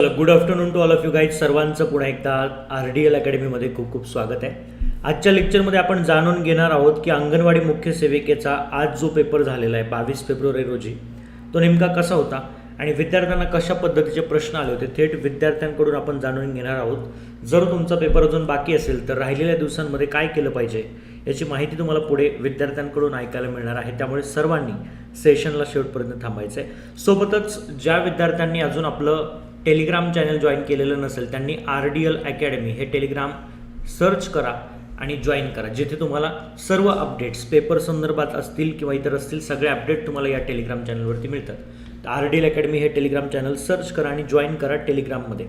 Good afternoon to all of you guide सर्वांचं पुन्हा एकदा आर डी एल अकॅडमीमध्ये खूप खूप स्वागत आहे. आजच्या लेक्चरमध्ये आपण जाणून घेणार आहोत की अंगणवाडी मुख्य सेविकेचा आज जो पेपर झालेला आहे बावीस फेब्रुवारी रोजी तो नेमका कसा होता आणि विद्यार्थ्यांना कशा पद्धतीचे प्रश्न आले होते थेट विद्यार्थ्यांकडून आपण जाणून घेणार आहोत. जर तुमचा पेपर अजून बाकी असेल तर राहिलेल्या दिवसांमध्ये काय केलं पाहिजे याची माहिती तुम्हाला पुढे विद्यार्थ्यांकडून ऐकायला मिळणार आहे. त्यामुळे सर्वांनी सेशनला शेवटपर्यंत थांबायचं आहे सोबतच ज्या विद्यार्थ्यांनी अजून आपलं टेलिग्राम चॅनल जॉईन केलेलं नसेल त्यांनी आर डी एल अकॅडमी हे टेलिग्राम सर्च करा आणि जॉईन करा जिथे तुम्हाला सर्व अपडेट्स पेपर संदर्भात असतील किंवा इतर असतील सगळे अपडेट तुम्हाला या टेलिग्राम चॅनलवरती मिळतात. आर डी एल अकॅडमी हे टेलिग्राम चॅनल सर्च करा आणि जॉईन करा टेलिग्राममध्ये.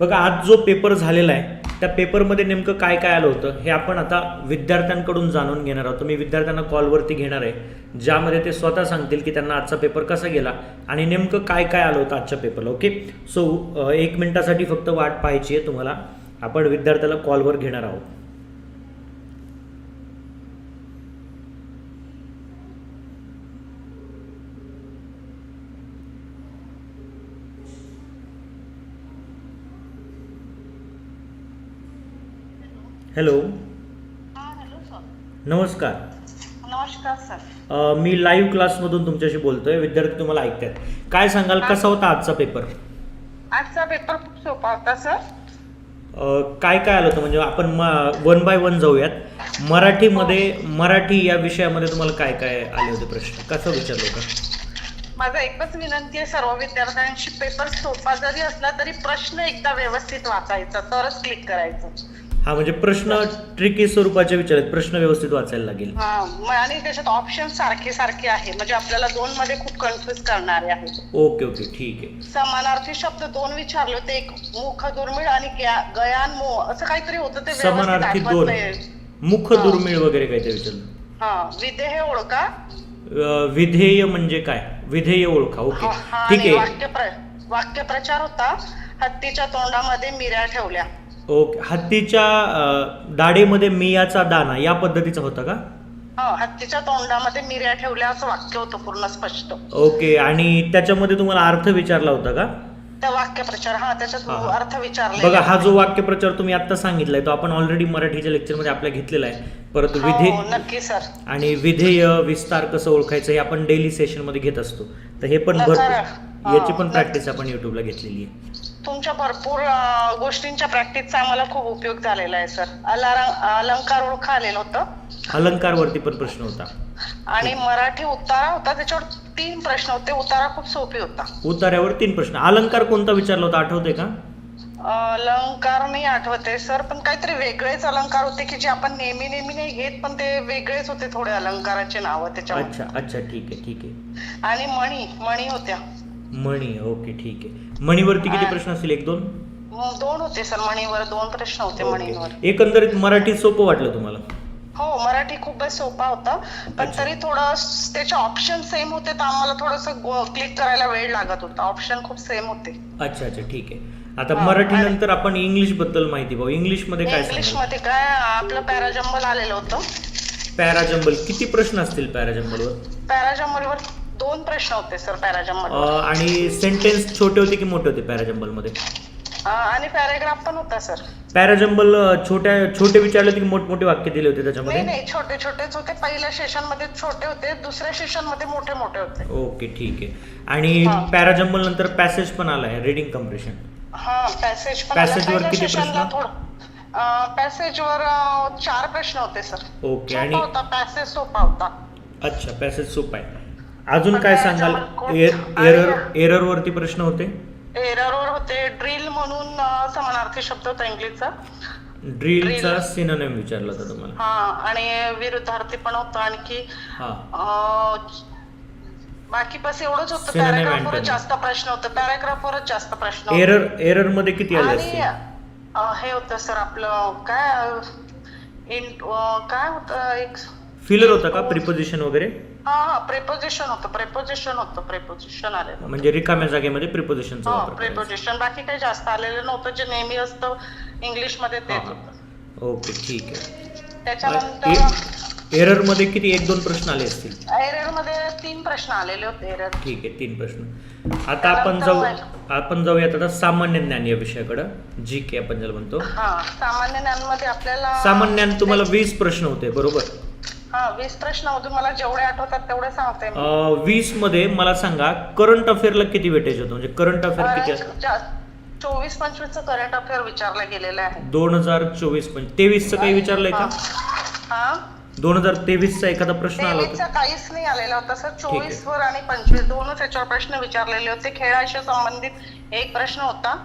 बघा आज जो पेपर झालेला आहे त्या पेपरमध्ये नेमकं काय काय आलं होतं हे आपण आता विद्यार्थ्यांकडून जाणून घेणार आहोत. मी विद्यार्थ्यांना कॉलवरती घेणार आहे ज्यामध्ये ते स्वतः सांगतील की त्यांना आजचा पेपर कसा गेला आणि नेमकं काय काय आलं होतं आजच्या पेपरला ओके सो एक मिनिटासाठी फक्त वाट पाहायची आहे तुम्हाला आपण विद्यार्थ्याला कॉलवर घेणार आहोत. हॅलो हा हॅलो सर नमस्कार. नमस्कार सर मी लाईव्ह क्लासमधून तुमच्याशी बोलतोय. विद्यार्थी तुम्हाला ऐकतात काय सांगाल? कसा होता आजचा पेपर आजचा पेपर खूप सोपा होता सर काय काय आलं होतं? म्हणजे आपण वन बाय वन जाऊयात. मराठीमध्ये मराठी या विषयामध्ये तुम्हाला काय काय आले होते प्रश्न? कसं विचारलं होतं? माझं एकच विनंती आहे सर्व विद्यार्थ्यांशी. पेपर सोपा जरी असला तरी प्रश्न एकदा व्यवस्थित वाचायचा तरच क्लिक करायचं. हा म्हणजे प्रश्न ट्रिकी स्वरूपाचे विचारत प्रश्न व्यवस्थित वाचायला लागेल. हा आणि त्याच्यात ऑप्शन सारखे सारखे आहे. म्हणजे आपल्याला दोन मध्ये खूप कन्फ्युज करणारे आहे ओके ओके ठीक आहे. समानार्थी शब्द दोन विचारले होते. एक मुख दुर्मिळ आणि ग्या- गयान मो असं काहीतरी होतं ते व्यवस्थित समानार्थी आठवत दोन. नाही. मुख हा. दुर्मिळ वगैरे काय ते विचारलं. हा विधे हे ओळखा. अ, विधेय म्हणजे काय? विधेय ओळखा ओके. हा, हा, ठीक आणि आहे. वाक्य प्र- वाक्यप्रचार होता. हत्तीच्या तोंडामध्ये मिऱ्या ठेवल्या. ओके. हत्तीच्या दाढेमध्ये मियाचा दाना या पद्धतीचा होता का? हो हत्तीच्या तोंडामध्ये मिऱ्या ठेवल्या असं वाक्य होतं पूर्ण स्पष्ट. ओके. आणि त्याच्यामध्ये तुम्हाला अर्थ विचारला होता का? त्या वाक्यप्रचार हा त्याच्यात हा, हा. अर्थ विचारले बघा हा जो वाक्यप्रचार तुम्ही आता सांगितलाय तो आपण ऑलरेडी मराठीच्या लेक्चरमध्ये आपल्या घेतलेला आहे. परत विधे हो नक्की सर. आणि विधेय विस्तार कसं ओळखायचं हे आपण डेली सेशनमध्ये घेत असतो. तर हे पण भरपूर याची पण. प्रॅक्टिस आपण युट्यूबला घेतलेली आहे. तुमच्या भरपूर गोष्टींच्या प्रॅक्टिसचा आम्हाला खूप उपयोग झालेला आहे सर अलारा अलंकार ओळखा आलेलं होतं. अलंकारवरती पण प्रश्न होता. आणि मराठी उतारा होता त्याच्यावर तीन प्रश्न होते. उतारा खूप सोपी होता. उतार्यावर तीन प्रश्न. अलंकार कोणता विचारला होता? आठवते का? अलंकार नाही आठवते सर पण काहीतरी वेगळेच अलंकार होते की जे आपण नेहमी नेहमी नाही घेत पण ते वेगळेच होते थोडे अलंकाराचे नाव त्याच्यावर अच्छा अच्छा. ठीक आहे ठीक आहे. आणि मणी मणी होत्या. मणी. ओके ठीक आहे. मणीवरती किती प्रश्न असतील? एक दोन? मग दोन होते सर मणीवर दोन प्रश्न होते मणीवर. एकंदरीत मराठी सोपं वाटलं तुम्हाला? हो मराठी खूपच सोपा होता. पण. तरी थोडं त्याचे ऑप्शन सेम होते तर आम्हाला थोडस क्लिक करायला वेळ लागत होता. ऑप्शन खूप सेम होते. अच्छा अच्छा ठीक आहे. आता हा, मराठी नंतर आपण इंग्लिशबद्दल माहिती पाहू. इंग्लिशमध्ये काय इंग्लिशमध्ये काय आपलं पॅराजंबल आलेलं होतं. पॅराजंबल किती प्रश्न असतील पॅराजंबलवर पॅराजंबलवर दोन प्रश्न होते सर पॅराजंबल अं, आणि सेंटेन्स छोटे होते की मोठे होते पॅराजंबलमध्ये? आणि पॅराग्राफ पण होता सर पॅराजंबल अं, छोट्या छोटे विचारले होते की मोठमोठे वाक्य दिले होते त्याच्यामध्ये? नाही छोटे छोटेच होते. पहिल्या सेशनमध्ये छोटे होते दुसऱ्या सेशनमध्ये मोठे मोठे होते. ओके ठीक आहे. आणि हा. पॅराजंबल नंतर पॅसेज पण आलाय रीडिंग कम्प्रेशन हा पॅसेज पण Passage वर किती प्रश्न? पॅसेज वर अं, चार प्रश्न होते सर ओके सोपा आणि होता पॅसेज सोपा होता. अच्छा पॅसेज सोपा आहे. अजून काय सांगाल? एरर एरर वरती प्रश्न होते. एररवर होते. ड्रिल म्हणून समानार्थी शब्द होता इंग्लिशचा. ड्रिलचा. सिनोनेम विचारला होता तुम्हाला. हा आणि विरुद्धार्थी पण होतं आणखी. हा. बाकी बस एवढंच होतं. पॅराग्राफवरच. जास्त प्रश्न होतं. पॅराग्राफवरच जास्त प्रश्न. एरर एररमध्ये किती आले हे होतं सर आपलं काय इन काय होतं? एक फिलर होता का? प्रिपोजिशन वगैरे? हा हा प्रेपोजिशन होतं प्रेपोजिशन होतं प्रेपोजिशन आलेलं म्हणजे रिकाम्या जागेमध्ये प्रिपोजिशनचा हो. प्रेपोजिशन बाकी काही जास्त आलेलं नव्हतं जे नेहमी असतं इंग्लिशमध्ये तेच. होतं. ओके ठीक आहे. त्याच्यानंतर एररमध्ये किती एक दोन प्रश्न आले असतील? एररमध्ये तीन प्रश्न आलेले होते एरर. ठीक आहे तीन प्रश्न. आता आपण जाऊ आपण जाऊयात आता सामान्य ज्ञान या विषयाकडं जी के आपण ज्याला म्हणतो. हा सामान्य ज्ञानमध्ये आपल्याला सामान्य ज्ञान तुम्हाला वीस प्रश्न होते बरोबर? हा वीस प्रश्नामधून मला जेवढे आठवतात तेवढे सांगते मी. वीसमध्ये मला सांगा करंट अफेअरला किती वेटेज होतं? म्हणजे करंट अफेअर किती असतं? जा- चोवीस पंचवीसचं करंट अफेअर विचारलं गेलेलं आहे. दोन हजार चोवीस पण तेवीसचं काही विचारलंय का? हा. दोन हजार तेवीसचा एखादा प्रश्न आला तेवीसचा होता काहीच नाही आलेला होता सर. चोवीस वर आणि पंचवीस दोनच याच्यावर प्रश्न विचारलेले होते. खेळाशी संबंधित एक प्रश्न होता.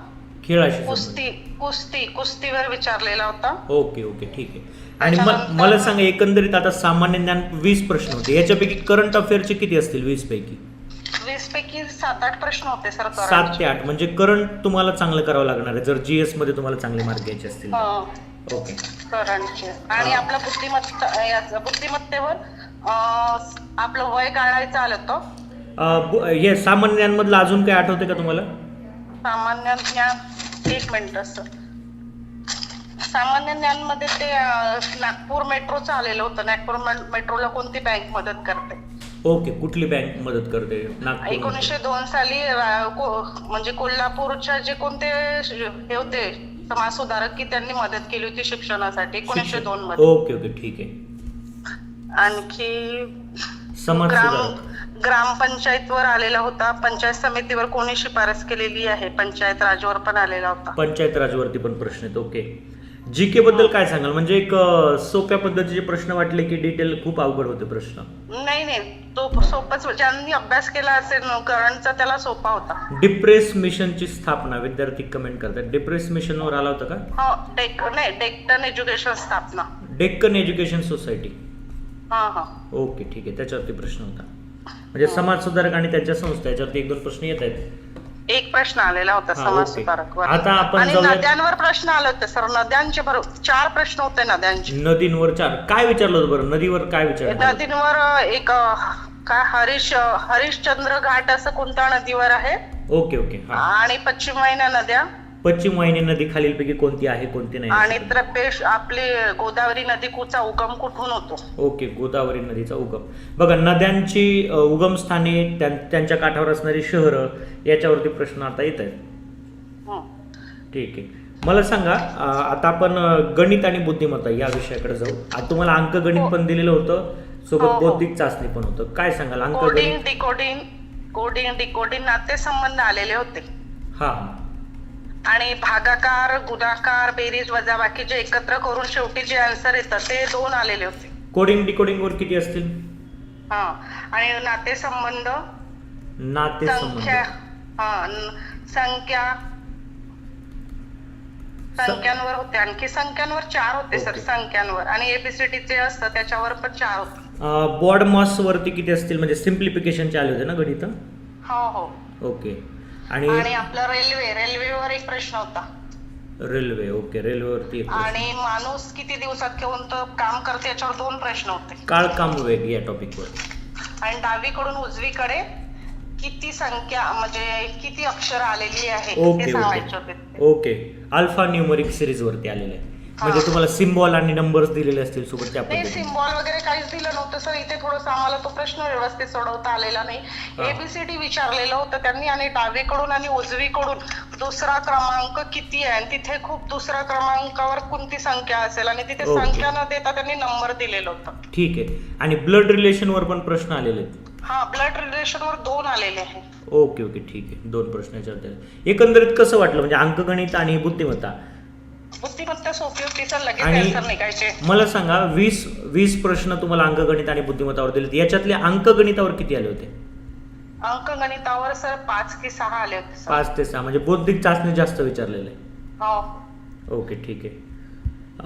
खेळाशी संबंधित. कुस्ती कुस्ती कुस्तीवर विचारलेला होता. ओके ओके ठीक आहे. आणि मग मला सांगा एकंदरीत आता सामान्य ज्ञान वीस प्रश्न होते. याच्यापैकी करंट अफेअरचे किती असतील वीस पैकी? वीस पैकी सात आठ प्रश्न होते सर सात ते आठ. म्हणजे करंट तुम्हाला चांगलं करावं लागणार आहे. जर जीएसमध्ये तुम्हाला चांगले मार्क घ्यायचे असतील. ओके करंटचे आणि आपल्या बुद्धिमत्ता बुद्धिमत्तेवर आपलं वय गाळायचं आलं होतं हे सामान्य ज्ञानमधलं अजून काही आठवते का तुम्हाला? सामान्य ज्ञान एक मिनिट सर. सामान्य ज्ञानमध्ये ते अं, नागपूर मेट्रोचं आलेलं होतं. नागपूर मे- मेट्रोला कोणती बँक मदत करते? ओके कुठली बँक मदत करते? नागपूर एकोणीसशे दोन साली रा- को- म्हणजे कोल्हापूरच्या जे कोणते श- हे होते समाज सुधारक की त्यांनी मदत केली होती शिक्षणासाठी एकोणीसशे दोन मध्ये ओके ओके ठीक आहे. आणखी समाज ग्राम सुधारक ग्रामपंचायतवर आलेला होता. पंचायत समितीवर कोणी शिफारस केलेली आहे? पंचायत राजवर पण आलेला होता. पंचायत राजवरती पण प्रश्न आहेत ओके. जी के बद्दल काय सांगाल? म्हणजे एक सोप्या पद्धतीचे प्रश्न वाटले की डिटेल खूप अवघड होते प्रश्न. नाही नाही. तो सोपाच ज्यांनी अभ्यास केला असेल न, करंटचा त्याला सोपा होता. डिप्रेस मिशनची स्थापना विद्यार्थी कमेंट करतात. डिप्रेस मिशनवर आला होता का? हो डेक नाही डेक्टन एज्युकेशन स्थापना. Deccan education society. हा हा. ओके ठीक आहे. त्याच्यावरती प्रश्न होता. म्हणजे समाज सुधारक आणि त्यांच्या संस्था याच्यावरती एक दोन प्रश्न येत आहेत. एक प्रश्न आलेला होता हा, समाज ओके. सुधारक आता आपण आणि जाऊया- नद्यांवर प्रश्न आले होते सर. नद्यांचे बरोबर चार प्रश्न होते नद्यांचे. नदींवर चार. काय विचारलं होतं बरं? नदीवर काय विचारलं? नदींवर एक अं, काय हरिश हरिश्चंद्र घाट असं कोणत्या नदीवर आहे? Okay okay. हा. आणि पश्चिम वाहिन्या नद्या. पश्चिम वाहिनी नदी खालीलपैकी कोणती आहे कोणती नाही? आणि त्रपेश आपली गोदावरी नदी कुचा उगम कुठून होतो? ओके गोदावरी नदीचा उगम. बघा नद्यांची अ, उगमस्थाने त्यां- त्यांच्या काठावर असणारी शहरं याच्यावरती प्रश्न आता येत आहेत. हं. ठीक आहे. मला सांगा अ, आता आपण अ, गणित आणि बुद्धिमत्ता या विषयाकडे जाऊ. आता तुम्हाला अंकगणित पण दिलेलं होतं हो, सोबत हो. बौद्धिक चाचणी पण होतं. काय सांगाल कोडिंग अंकगणित डिकोडिंग कोडिंग डिकोडिंग नातेसंबंध आलेले होते. हा. आणि भागाकार गुणाकार बेरीज वजाबाकीचे एकत्र करून शेवटी जे आन्सर येतं ते दोन आलेले होते. कोडिंग डिकोडिंग वर किती असतील? हा. आणि नातेसंबंध? नाते संख्या. संबंध हा. न- संख्या. संख्यांवर होते. आणखी संख्यांवर चार होते सर. ओके. संख्यांवर. आणि एबीसीडी चे असतं त्याच्यावर पण चार होते. बॉड मॉस वरती किती असतील? म्हणजे सिम्प्लिफिकेशनचे आले होते ना गणित? हो हो. ओके. आणि आणि आपलं रेल्वे रेल्वेवर एक प्रश्न होता. रेल्वे ओके रेल्वेवरती. आणि माणूस किती दिवसात कोणतं काम करते याच्यावर दोन प्रश्न होते. काळ काम वेग या टॉपिकवर. आणि डावीकडून उजवीकडे किती संख्या म्हणजे किती अक्षर आलेली आहे okay okay. Alpha numeric series वरती आलेले आहे म्हणजे तुम्हाला सिम्बॉल आणि नंबर्स दिलेले असतील सोबत त्या नाही पद्धतीने. सिम्बॉल वगैरे काहीच दिलं नव्हतं सर इथे थोडंसं आम्हाला तो प्रश्न व्यवस्थित सोडवता आलेला नाही. एबीसीडी विचारलेलं होतं त्यांनी आणि डावीकडून आणि उजवीकडून दुसरा क्रमांक किती आहे? आणि तिथे खूप दुसऱ्या क्रमांकावर कोणती संख्या असेल आणि तिथे. संख्या न देता त्यांनी नंबर दिलेलं होतं. ठीक आहे. आणि ब्लड रिलेशनवर पण प्रश्न आलेले आहेत. हा ब्लड रिलेशनवर दोन आलेले आहे ओके ओके. ठीक आहे. दोन प्रश्न आले. एकंदरीत कसं वाटलं? म्हणजे अंकगणित आणि बुद्धिमत्ता. बुद्धिमत्ता सोपी होती सर लगेच आणि- आन्सर निघायचे. मला सांगा वीस वीस प्रश्न तुम्हाला अंकगणित आणि बुद्धिमत्तावर दिले याच्यातले अंकगणितावर किती आले होते? अंकगणितावर सर पाच की सहा आले होते सर. पाच ते सहा म्हणजे बौद्धिक चाचणी जास्त विचारलेले. आहे हो. ओके ठीक आहे.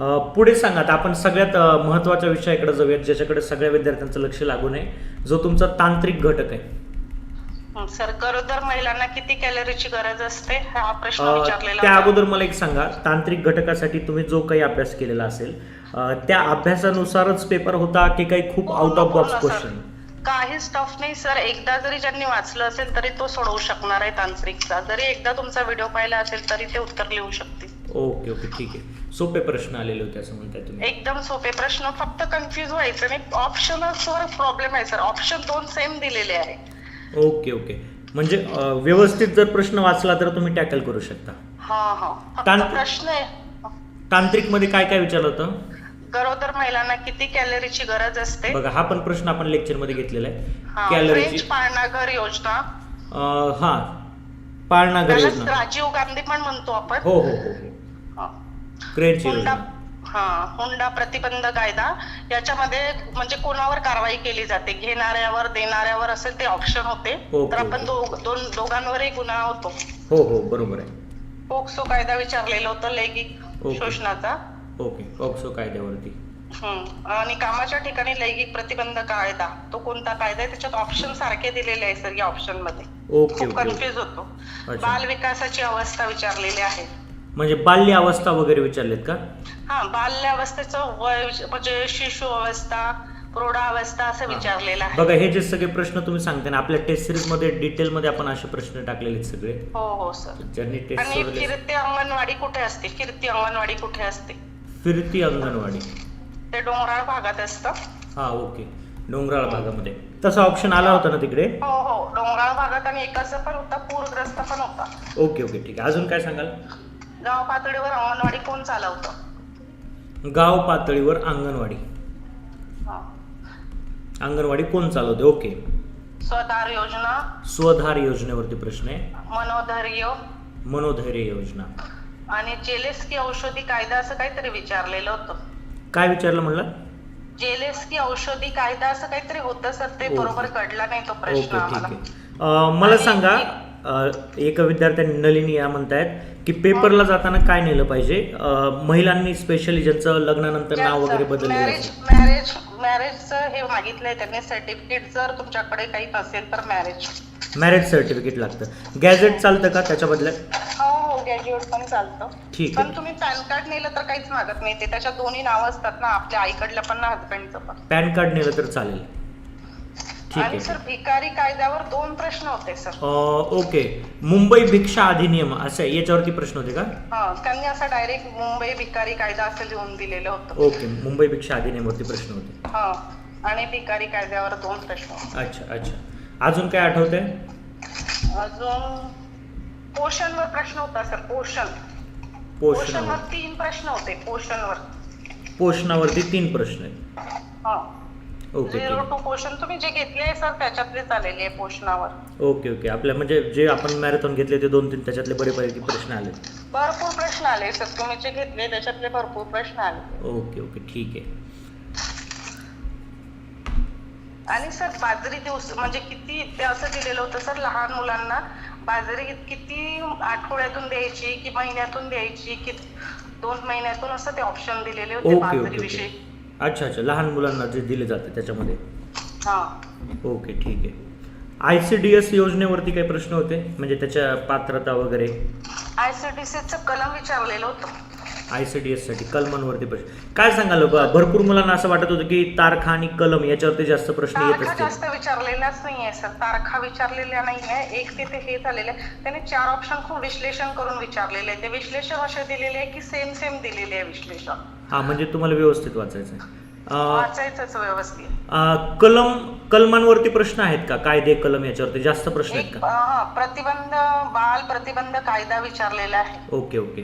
अ, पुढे सांगा आता आपण सगळ्यात अ, महत्त्वाच्या विषयाकडे जाऊयात ज्याच्याकडे सगळ्या विद्यार्थ्यांचं लक्ष लागून आहे जो तुमचा तांत्रिक घटक आहे. सर गरोदर महिलांना किती कॅलरीची गरज असते? हा प्रश्न विचारलेला त्या. अगोदर मला एक सांगा तांत्रिक घटकासाठी तुम्ही जो काही अभ्यास केलेला असेल त्या अभ्यासानुसारच पेपर होता की काही खूप आउट ऑफ बॉक्स. क्वेश्चन काही स्टफ नाही सर. एकदा जरी ज्यांनी वाचलं असेल तरी तो सोडवू शकणार आहे तांत्रिकचा. जरी एकदा तुमचा व्हिडिओ पाहिला असेल तरी ते उत्तर लिहू शकतील. ओके ओके ठीक आहे. सोपे प्रश्न आलेले होते असं म्हणताय तुम्ही. एकदम सोपे प्रश्न. फक्त कन्फ्युज व्हायचं नाही. ऑप्शनवर प्रॉब्लेम आहे सर. ऑप्शन दोन सेम दिलेले आहे. Okay okay. म्हणजे अं, व्यवस्थित जर प्रश्न वाचला तर तुम्ही टॅकल करू शकता. हा हा. फक्त तांत्रिक- प्रश्न आहे. तांत्रिकमध्ये काय काय विचारलं होतं? गरोदर महिलांना किती कॅलरीची गरज असते? बघा हा पण प्रश्न आपण लेक्चरमध्ये घेतलेला हा, आहे. फ्रेंच कॅलरीची पाळणा घर योजना. हा. पाळणा घर त्यालाच योजना. राजीव गांधी पण म्हणतो आपण. हो हो हो हो. हा. हुंडा योजना. हा हुंडा प्रतिबंध कायदा याच्यामध्ये म्हणजे कोणावर कारवाई केली जाते? घेणाऱ्यावर देणाऱ्यावर असेल ते ऑप्शन होते. ओके, तर आपण. दोघ- दोन दोघांवरही गुन्हा होतो. हो हो बरोबर आहे. पोक्सो कायदा विचारलेलं होतं लैंगिक ओके. शोषणाचा. ओके पॉक्सो कायद्यावरती. हम्म. आणि कामाच्या ठिकाणी लैंगिक प्रतिबंध कायदा तो कोणता कायदा आहे? त्याच्यात ऑप्शन सारखे दिलेले आहे सर या ऑप्शनमध्ये ओके खूप ओके कन्फ्युज होतो. अच्छा. बाल विकासाची अवस्था विचारलेली आहे. म्हणजे बाल्य अवस्था वगैरे विचारलेत का? हा बाल्यावस्थेचं वय म्हणजे शिशु अवस्था प्रौढावस्था असं विचारलेलं आहे. बघा हे जे सगळे प्रश्न तुम्ही सांगता ना आपल्या टेस्ट सिरीजमध्ये डिटेल मध्ये आपण असे प्रश्न टाकलेले आहेत सगळे. हो हो सर ज्यांनी टेस्ट आणि सोडवले फिरते अंगणवाडी कुठे असते? फिरती अंगणवाडी कुठे असते? फिरती अंगणवाडी. ते डोंगराळ भागात असतं. हा ओके. डोंगराळ भागामध्ये. तसा ऑप्शन आला होता ना तिकडे? हो हो. डोंगराळ भागात आणि एकाचं पण होता पूरग्रस्त पण होता. Okay okay. ठीक आहे. अजून काय सांगाल? गाव पातळीवर अंगणवाडी कोण चालवतं? गाव पातळीवर अंगणवाडी. हा. अंगणवाडी कोण चालवते? ओके. स्वधार योजना. स्वधार योजनेवरती प्रश्न आहे. मनोधैर्य. मनोधैर्य योजना. आणि जेलेस्की औषधी कायदा असं काहीतरी विचारलेलं होतं. काय विचारलं म्हणलं? जेलेस्की औषधी कायदा असं काहीतरी होतं सर ते ओके. बरोबर कळला नाही तो ओके प्रश्न ठीक आम्हाला. आहे. अं, मला आणि- सांगा एका विद्यार्थ्याने नलिनी या म्हणतायत की पेपरला जाताना काय नेलं पाहिजे? महिलांनी स्पेशली ज्यांचं लग्नानंतर नाव वगैरे मॅरेज असेल. मॅरेज मॅरेजचं हे मागितलंय त्यांनी. सर्टिफिकेट जर तुमच्याकडे काही नसेल तर मॅरेज मॅरेज सर्टिफिकेट लागतं. गॅझेट चालतं का त्याच्या बदल्यात? हो हो ग्रॅज्युएट पण चालतं. ठीक पण आहे तुम्ही पॅन कार्ड नेलं तर काहीच मागत नाही. ते त्याच्यात दोन्ही नावं असतात ना. आपल्या आईकडलं पण ना हजबंडचं पण. पॅन कार्ड नेलं तर चालेल. ठीक आणि आहे. सर भिकारी कायद्यावर दोन प्रश्न होते सर. अं, ओके. मुंबई भिक्षा अधिनियम असं याच्यावरती प्रश्न होते का? हा त्यांनी असं डायरेक्ट मुंबई भिकारी कायदा असं लिहून दिलेलं होतं. ओके मुंबई भिक्षा अधिनियमवरती प्रश्न होते. हा आणि भिकारी कायद्यावर दोन प्रश्न होते. अच्छा अच्छा. अजून काय आठवतंय? अजून पोषणवर प्रश्न होता सर पोषण. पोषणावर. पोषणवर तीन प्रश्न होते पोषणवर. पोषणावरती तीन प्रश्न आहेत. हा. झिरो टू पोषण तुम्ही जे घेतले आहे सर त्याच्यातलेच आलेले आहे पोषणावर. Okay okay. आपल्या म्हणजे जे आपण मॅरेथॉन घेतले ते दोन तीन त्याच्यातले बरेपैकी प्रश्न आले. भरपूर प्रश्न आले सर. तुम्ही जे घेतले त्याच्यातले भरपूर प्रश्न आले. Okay okay. ठीक आहे. आणि सर बाजरी दिवस म्हणजे किती ते असं दिलेलं होतं सर लहान मुलांना? बाजरी किती आठवड्यातून द्यायची की महिन्यातून द्यायची की दोन महिन्यातून असं ते ऑप्शन दिलेले होते बाजरीविषयी? अच्छा अच्छा. लहान मुलांना जे दिले जाते त्याच्यामध्ये. हा. ओके ठीक आहे. आय सी डी एस योजनेवरती काही प्रश्न होते? म्हणजे त्याच्या पात्रता वगैरे? आयसीडीसीचं कलम विचारलेलं होतं. आय सी डी एससाठी कलमांवरती प्रश्न. काय सांगाल ब- भरपूर मुलांना असं वाटत होतं की तारखा आणि कलम याच्यावरती जास्त प्रश्न येत तारखा असतील. जास्त विचारलेल्याच नाहीये सर. तारखा विचारलेल्या नाहीये. एक तिथे हे झालेलं आहे. त्याने चार ऑप्शन खूप विश्लेषण करून विचारलेले आहे. ते विश्लेषण असे दिलेले आहे की सेम सेम दिलेले आहे विश्लेषण. हां म्हणजे तुम्हाला व्यवस्थित वाचायचं आहे अं, वाचायचंच व्यवस्थित. अं, कलम कलमांवरती प्रश्न आहेत का? कायदे कलम याच्यावरती जास्त प्रश्न आहेत एक का? हा, प्रतिबंध बाल प्रतिबंध कायदा विचारलेला आहे. Okay okay.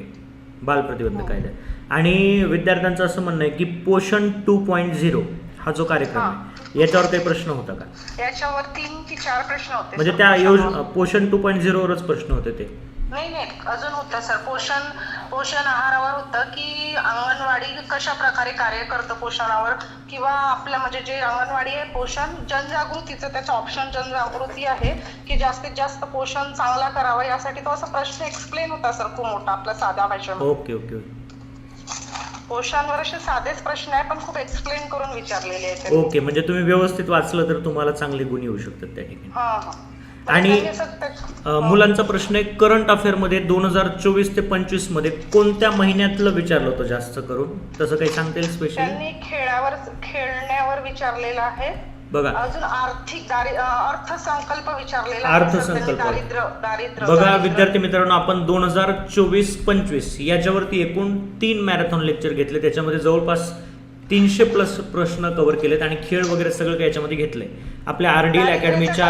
बाल प्रतिबंध कायदा. आणि विद्यार्थ्यांचं असं म्हणणं आहे की पोषण टू पॉईंट झिरो हा जो कार्यक्रम आहे याच्यावर काही प्रश्न होता का? याच्यावर तीन की चार प्रश्न होते म्हणजे त्या योज पोषणावर. पोषण टू पॉईंट झिरोवरच प्रश्न होते ते. नाही नाही. अजून होतं सर. पोषण पोषण आहारावर होतं की अंगणवाडी कशा प्रकारे कार्य करतं पोषणावर? किंवा आपलं म्हणजे जे अंगणवाडी आहे पोषण जनजागृतीचं त्याचं ऑप्शन जनजागृती आहे की जास्तीत जास्त पोषण चांगला करावं यासाठी तो असा प्रश्न एक्सप्लेन होता सर खूप मोठा आपला साध्या भाषेमध्ये. ओके ओके पोषणवर असे साधेच प्रश्न आहे पण खूप एक्सप्लेन करून विचारलेले आहेत. ओके म्हणजे तुम्ही व्यवस्थित वाचलं तर तुम्हाला चांगले गुण येऊ शकतात त्या ठिकाणी. हा हा. आणि, मुलांचा प्रश्न आहे करंट अफेअरमध्ये दोन हजार चोवीस ते पंचवीसमध्ये कोणत्या महिन्यातलं विचारलं होतं जास्त करून तसं काही सांगता येईल स्पेशली त्यांनी खेळावर खेळण्यावर विचारलेलं आहे बघा अजून आर्थिक दारि अं, अर्थसंकल्प विचारलेला आहे. अर्थसंकल्प. दारिद्र्य दारिद्र्य बघा दारिद्र्य. विद्यार्थी मित्रांनो आपण दोन हजार चोवीस पंचवीस याच्यावरती एकूण तीन मॅरेथॉन लेक्चर घेतले त्याच्यामध्ये जवळपास तीनशे प्लस प्रश्न कव्हर केलेत आणि खेळ वगैरे सगळं काही याच्यामध्ये घेतलंय. आपल्या आर डी एल दारिद्र्याची अकॅडमीच्या.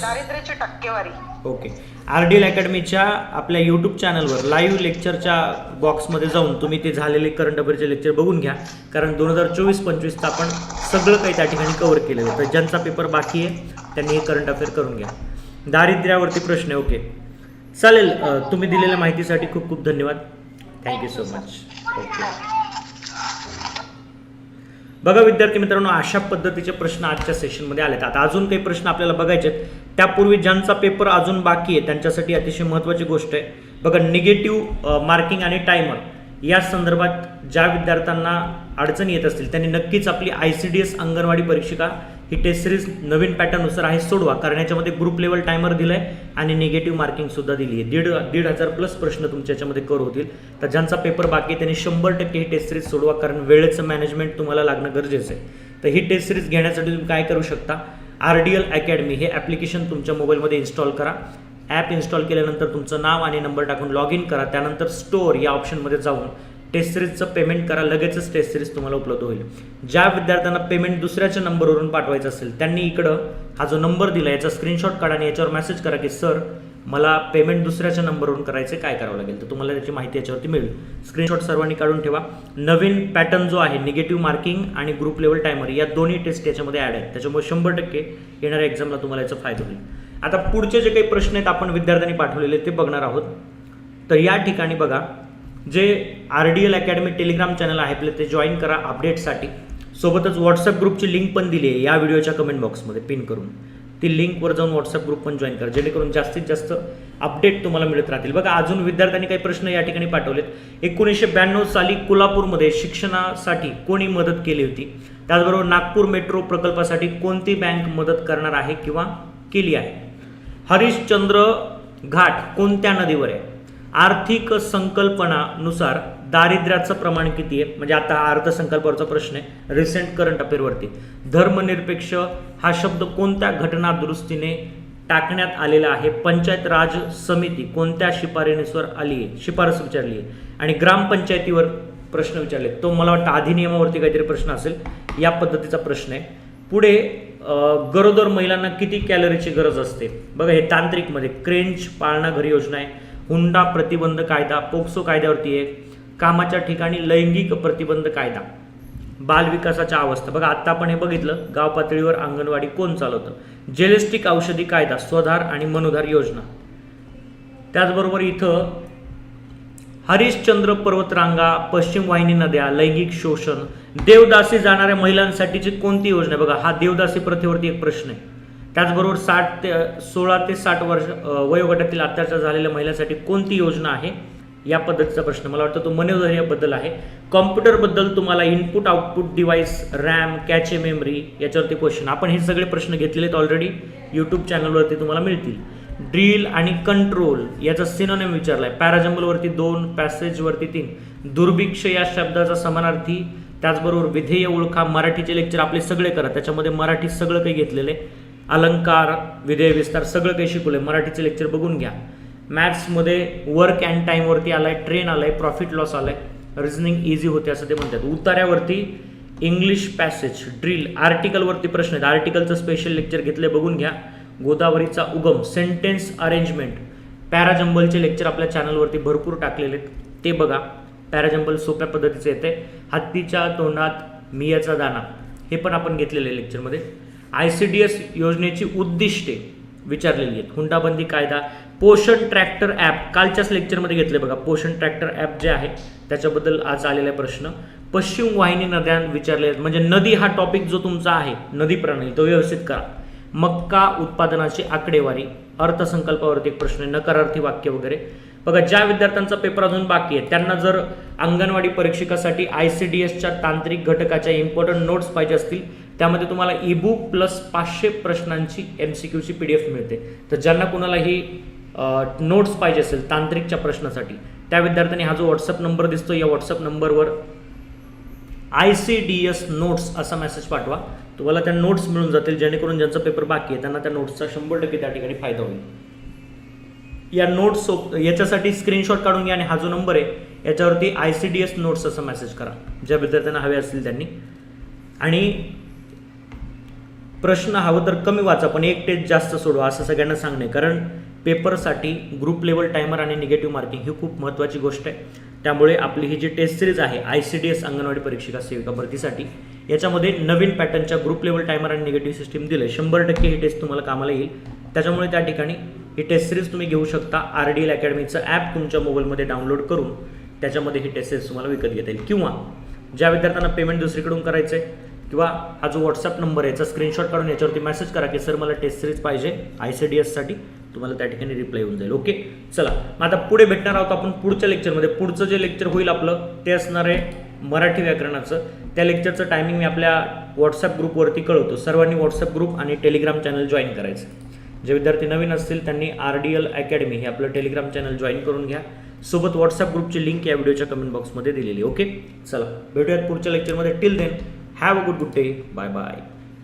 दारिद्र्याची टक्केवारी. ओके आर डी एल अकॅडमीच्या आपल्या यूट्यूब चॅनलवर लाईव्ह लेक्चरच्या बॉक्समध्ये जाऊन तुम्ही ते झालेले करंट अफेअरचे लेक्चर बघून घ्या. कारण दोन हजार चोवीस पंचवीसचं आपण सगळं काही त्या ठिकाणी कव्हर केलेलं आहे. तर ज्यांचा पेपर बाकी आहे त्यांनी हे करंट अफेअर करून घ्या. दारिद्र्यावरती प्रश्न आहे. ओके चालेल तुम्ही दिलेल्या माहितीसाठी खूप खूप धन्यवाद. थँक्यू सो मच ओके बघा विद्यार्थी मित्रांनो अशा पद्धतीचे प्रश्न आजच्या सेशनमध्ये आलेत. आता अजून काही प्रश्न आपल्याला बघायचे आहेत. त्यापूर्वी ज्यांचा पेपर अजून बाकी आहे त्यांच्यासाठी अतिशय महत्त्वाची गोष्ट आहे. बघा निगेटिव्ह मार्किंग आणि टायमर या संदर्भात ज्या विद्यार्थ्यांना अडचणी येत असतील त्यांनी नक्कीच आपली I C D S anganwadi परीक्षिका ही टेस्ट सिरीज नवीन पॅटर्ननुसार आहे सोडवा. कारण याच्यामध्ये ग्रुप लेवल टायमर दिलाय आणि निगेटिव्ह मार्किंग सुद्धा दिली आहे दीड दीड हजार प्लस प्रश्न तुमच्या याच्यामध्ये कर होतील. तर ज्यांचा पेपर बाकी आहे त्यांनी शंभर टक्के ही टेस्ट सिरीज सोडवा कारण वेळेचं मॅनेजमेंट तुम्हाला लागणं गरजेचं आहे. तर ही टेस्ट सिरीज घेण्यासाठी तुम्ही काय करू शकता? आर डी एल अकॅडमी हे ॲप्लिकेशन तुमच्या मोबाईलमध्ये इन्स्टॉल करा. ॲप इन्स्टॉल केल्यानंतर तुमचं नाव आणि नंबर टाकून लॉग इन करा. त्यानंतर स्टोअर या ऑप्शनमध्ये जाऊन टेस्ट सिरीजचं पेमेंट करा लगेचच टेस्ट सिरीज तुम्हाला उपलब्ध होईल. ज्या विद्यार्थ्यांना पेमेंट दुसऱ्याच्या नंबरवरून पाठवायचं असेल त्यांनी इकडं हा जो नंबर दिला याचा स्क्रीनशॉट काढा आणि याच्यावर मेसेज करा की सर मला पेमेंट दुसऱ्याच्या नंबरवरून करायचे काय करावं लागेल? तर तुम्हाला त्याची माहिती याच्यावरती मिळेल. स्क्रीनशॉट सर्वांनी काढून ठेवा. नवीन पॅटर्न जो आहे निगेटिव्ह मार्किंग आणि ग्रुप लेवल टायमर या दोन्ही टेस्ट याच्यामध्ये ॲड आहेत. त्याच्यामुळे शंभर टक्के येणाऱ्या एक्झामला तुम्हाला याचा फायदा होईल. आता पुढचे जे काही प्रश्न आहेत आपण विद्यार्थ्यांनी पाठवलेले ते बघणार आहोत. तर या ठिकाणी बघा जे R D L academy Telegram channel आहे आपलं ते जॉईन करा अपडेटसाठी सोबतच व्हॉट्सअप ग्रुपची लिंक पण दिली आहे या व्हिडिओच्या कमेंट बॉक्समध्ये पिन करून. ती लिंकवर जाऊन व्हॉट्सअप ग्रुप पण जॉईन करा जेणेकरून जास्तीत जास्त अपडेट तुम्हाला मिळत राहतील. बघा अजून विद्यार्थ्यांनी काही प्रश्न या ठिकाणी पाठवलेत. एकोणीसशे ब्याण्णव साली कोल्हापूरमध्ये शिक्षणासाठी कोणी मदत केली होती? त्याचबरोबर नागपूर मेट्रो प्रकल्पासाठी कोणती बँक मदत करणार आहे किंवा केली आहे? हरिश्चंद्र घाट कोणत्या नदीवर आहे? आर्थिक संकल्पनानुसार दारिद्र्याचं प्रमाण किती आहे? म्हणजे आता अर्थसंकल्पाचा अर्थसंकल्पावरचा प्रश्न आहे. रिसेंट करंट अफेअरवरती धर्मनिरपेक्ष हा शब्द कोणत्या घटना दुरुस्तीने टाकण्यात आलेला आहे? पंचायत राज समिती कोणत्या शिफारसीवर आली आहे? शिफारस विचारली आहे. आणि ग्रामपंचायतीवर प्रश्न विचारले. तो मला वाटतं अधिनियमावरती काहीतरी प्रश्न असेल. या पद्धतीचा प्रश्न आहे. पुढे गरोदर महिलांना किती कॅलरीची गरज असते? बघा हे तांत्रिकमध्ये. क्रेंच पाळणा घरी योजना आहे. हुंडा प्रतिबंध कायदा पोक्सो कायद्यावरती आहे कामाच्या ठिकाणी लैंगिक प्रतिबंध कायदा. बालविकासाच्या अवस्था. बघा आत्ता आपण हे बघितलं गाव पातळीवर अंगणवाडी कोण चालवतं? जेलेस्टिक औषधी कायदा स्वधार आणि मनोधार योजना. त्याचबरोबर इथं हरिश्चंद्र पर्वतरांगा पश्चिम वाहिनी नद्या लैंगिक शोषण देवदासी जाणाऱ्या महिलांसाठीची कोणती योजना आहे? बघा हा देवदासी प्रथेवरती एक प्रश्न आहे. त्याचबरोबर साठ ते सोळा ते साठ वर्ष वयोगटातील अत्याचार झालेल्या महिलांसाठी कोणती योजना आहे? या पद्धतीचा प्रश्न मला वाटतं तो मनोधैर्याबद्दल आहे. कॉम्प्युटरबद्दल तुम्हाला input output device RAM cache memory याच्यावरती क्वेश्चन आपण हे सगळे प्रश्न घेतलेले आहेत ऑलरेडी यूट्यूब चॅनलवरती तुम्हाला मिळतील. ड्रिल आणि कंट्रोल याचा सिनोनेम विचारला आहे पॅराजंबलवरती दोन पॅसेजवरती तीन. दुर्भिक्ष या शब्दाचा समानार्थी त्याचबरोबर विधेय ओळखा. मराठीचे लेक्चर आपले सगळे करा. त्याच्यामध्ये मराठी सगळं काही घेतलेलं आहे. अलंकार विधेय विस्तार सगळं काही शिकवलं आहे मराठीचे लेक्चर बघून घ्या. मॅथ्समध्ये वर्क अँड टाईमवरती आलाय ट्रेन आलाय प्रॉफिट लॉस आलाय. रिझनिंग इझी होते असं ते म्हणतात. उतार्यावरती इंग्लिश पॅसेज ड्रिल आर्टिकलवरती प्रश्न आहेत. आर्टिकलचं स्पेशल लेक्चर घेतले बघून घ्या. गोदावरीचा उगम सेंटेन्स अरेंजमेंट पॅराजंबलचे लेक्चर आपल्या चॅनलवरती भरपूर टाकलेले आहेत. ते बघा. पॅराजंबल सोप्या पद्धतीचे येते हत्तीच्या तोंडात मियाचा दाना. हे पण आपण घेतलेले लेक्चरमध्ये आय सी डी एस योजनेची उद्दिष्टे विचारलेली आहेत. हुंडाबंदी कायदा पोषण ट्रॅक्टर ॲप कालच्याच लेक्चरमध्ये घेतले बघा पोषण ट्रॅक्टर ॲप जे आहे त्याच्याबद्दल आज आलेला प्रश्न. पश्चिम वाहिनी नद्या विचारले आहेत. म्हणजे नदी हा टॉपिक जो तुमचा आहे नदी प्रणाली तो व्यवस्थित करा. मक्का उत्पादनाची आकडेवारी अर्थसंकल्पावरती एक प्रश्न आहे नकारार्थी वाक्य वगैरे. बघा ज्या विद्यार्थ्यांचा पेपर अजून बाकी आहे त्यांना जर अंगणवाडी परीक्षकासाठी आय सी डी एसच्या तांत्रिक घटकाच्या इम्पॉर्टंट नोट्स पाहिजे असतील त्यामध्ये तुम्हाला ईबुक प्लस पाचशे प्रश्नांची एम सी क्यूची पी डी एफ मिळते. तर ज्यांना कुणालाही नोट्स पाहिजे असेल तांत्रिकच्या प्रश्नासाठी त्या विद्यार्थ्यांनी हा जो व्हॉट्सअप नंबर दिसतो या व्हॉट्सअप नंबरवर I C D S notes असा मेसेज पाठवा. तुम्हाला त्या नोट्स मिळून जातील जेणेकरून ज्यांचा पेपर बाकी आहे त्यांना त्या नोट्सचा शंभर टक्के त्या ठिकाणी फायदा होईल. या नोट्स सोप याच्यासाठी स्क्रीनशॉट काढून घ्या आणि हा जो नंबर आहे याच्यावरती I C D S notes असं मेसेज करा. ज्या विद्यार्थ्यांना हवे असतील त्यांनी. आणि प्रश्न हवं तर कमी वाचा पण एक टेस्ट जास्त सोडवा असं सगळ्यांना सांगणे. कारण पेपरसाठी ग्रुप लेवल टायमर आणि निगेटिव्ह मार्किंग ही खूप महत्त्वाची गोष्ट आहे. त्यामुळे आपली ही जी टेस्ट सिरीज आहे I C D S anganwadi परीक्षिका सेविका भरतीसाठी याच्यामध्ये नवीन पॅटर्नच्या ग्रुप लेवल टायमर आणि निगेटिव्ह सिस्टीम दिले शंभर टक्के ही टेस्ट तुम्हाला कामाला येईल. त्याच्यामुळे त्या ठिकाणी ही टेस्ट सिरीज तुम्ही घेऊ शकता. आर डी एल अकॅडमीचं ॲप तुमच्या मोबाईलमध्ये डाउनलोड करून त्याच्यामध्ये ही टेस्ट सिरीज तुम्हाला विकत घेता येईल. किंवा ज्या विद्यार्थ्यांना पेमेंट दुसरीकडून करायचं आहे किंवा हा जो व्हॉट्सअप नंबर आहे याचा स्क्रीनशॉट काढून याच्यावरती मेसेज करा की सर मला टेस्ट सिरीज पाहिजे आय सी डी एससाठी तुम्हाला त्या ठिकाणी रिप्लाय होऊन जाईल. ओके चला. मग आता पुढे भेटणार आहोत आपण पुढच्या लेक्चरमध्ये पुढचं जे लेक्चर होईल आपलं ते असणार आहे मराठी व्याकरणाचं. त्या लेक्चरचं टायमिंग मी आपल्या व्हॉट्सअप ग्रुपवरती कळवतो. सर्वांनी व्हॉट्सअप ग्रुप आणि टेलिग्राम चॅनल जॉईन करायचं. जे विद्यार्थी नवीन असतील त्यांनी आर डी एल अकॅडमी हे आपलं टेलिग्राम चॅनल जॉईन करून घ्या. सोबत व्हॉट्सअप ग्रुपची लिंक या व्हिडिओच्या कमेंट बॉक्समध्ये दिलेली ओके चला. भेटूयात पुढच्या लेक्चरमध्ये till then have a good good day bye bye